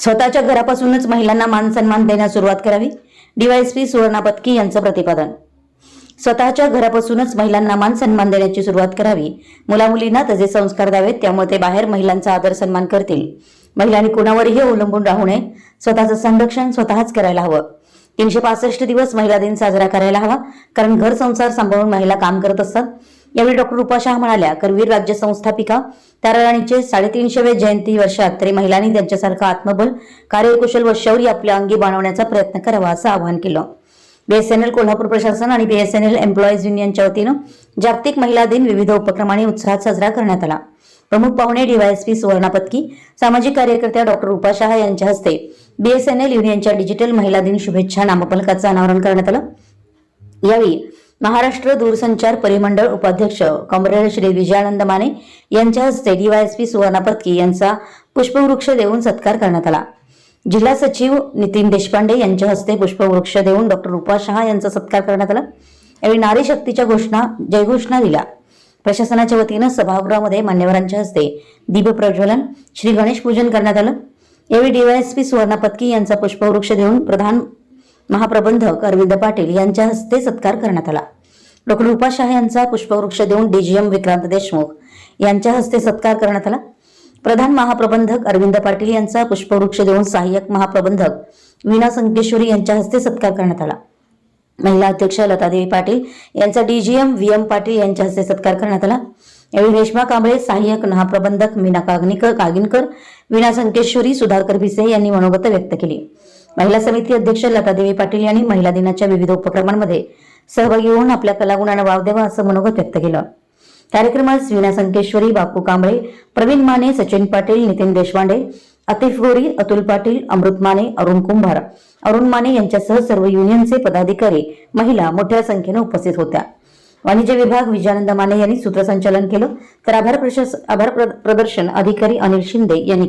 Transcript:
स्वतःच्या घरापासूनच महिलांना मान सन्मान देण्यास सुरुवात करावी. डीवायएसपी सुवर्णा पत्की यांचं प्रतिपादन. स्वतःच्या घरापासूनच महिलांना मान सन्मान देण्याची सुरुवात करावी. मुलामुलींना तसे संस्कार द्यावेत त्यामुळे ते बाहेर महिलांचा आदर सन्मान करतील. महिलांनी कुणावरही अवलंबून राहू नये. स्वतःचं संरक्षण स्वतःच करायला हवं. तीनशे पासष्ट दिवस महिला दिन साजरा करायला हवा कारण घर संसार सांभाळून महिला काम करत असतात. यावेळी डॉक्टर रुपा शाह म्हणाल्या करवीर राज्य संस्थापिका ताराराणीचे साडेतीनशेवे जयंती वर्षात तरी महिलांनी त्यांच्यासारखं आत्मबल कार्यकुशल व शौर्य आपल्या अंगी बाणवण्याचा प्रयत्न करावा असं आवाहन केलं. बीएसएनएल कोल्हापूर प्रशासन आणि बीएसएनएल एम्प्लॉईज युनियनच्या वतीनं जागतिक महिला दिन विविध उपक्रमाने उत्साहात साजरा करण्यात आला. प्रमुख पाहुणे डीवायएसपी सुवर्णा पत्की सामाजिक कार्यकर्त्या डॉक्टर रुपा यांच्या हस्ते बीएसएनएल युनियनच्या डिजिटल महिला दिन शुभेच्छा नामफलकाचं अनावरण करण्यात आलं. यावेळी महाराष्ट्र दूरसंचार परिमंडळ उपाध्यक्ष कॉम्रेड श्री विजयानंद माने यांच्या हस्ते डीवायएसपी सुवर्णा पत्की यांचा पुष्पवृक्ष देऊन सत्कार करण्यात आला. जिल्हा सचिव नितीन देशपांडे यांच्या हस्ते पुष्पवृक्ष देऊन डॉक्टर रुपा शहा यांचा सत्कार करण्यात आला. यावेळी नारी शक्तीच्या घोषणा जयघोषणा दिल्या. प्रशासनाच्या वतीनं सभागृहामध्ये मान्यवरांच्या हस्ते दीप प्रज्वलन श्री गणेश पूजन करण्यात आलं. यावेळी डीवायएसपी सुवर्णा पत्की यांचा पुष्पवृक्ष देऊन प्रधान महाप्रबंधक अरविंद पाटील यांच्या हस्ते सत्कार करण्यात आला. डॉक्टर रुपा शाह यांचा पुष्पवृक्ष देऊन डीजीएम विक्रांत देशमुख यांच्या हस्ते सत्कार करण्यात आला. प्रधान महाप्रबंधक अरविंद पाटील यांचा पुष्पवृक्ष देऊन सहाय्यक महाप्रबंधक वीणा संकेश्वरी यांच्या हस्ते सत्कार करण्यात आला. महिला अध्यक्ष लतादेवी पाटील यांचा डीजीएम व्ही एम पाटील यांच्या हस्ते सत्कार करण्यात आला. यावेळी रेश्मा कांबळे सहाय्यक महाप्रबंधक मीना कागनीकर कागिनकर वीणा संकेश्वरी सुधाकर भिसे यांनी मनोगत व्यक्त केली. महिला समिती अध्यक्ष लतादेवी पाटील यांनी महिला दिनाच्या विविध उपक्रमांमध्ये सहभागी होऊन आपल्या कलागुणांना वाव द्यावा असं मनोगत व्यक्त केलं. कार्यक्रमात वीणा संकेश्वरी बापू कांबळे प्रवीण माने सचिन पाटील नितीन देशपांडे अतिफ गोरी अतुल पाटील अमृत माने अरुण कुंभार. अरुण माने यांच्यासह सर्व युनियनचे पदाधिकारी महिला मोठ्या संख्येनं उपस्थित होत्या. वाणिज्य विभाग विजयानंद माने यांनी सूत्रसंचालन केलं. तर आभार आभार प्रदर्शन अधिकारी अनिल शिंदे यांनी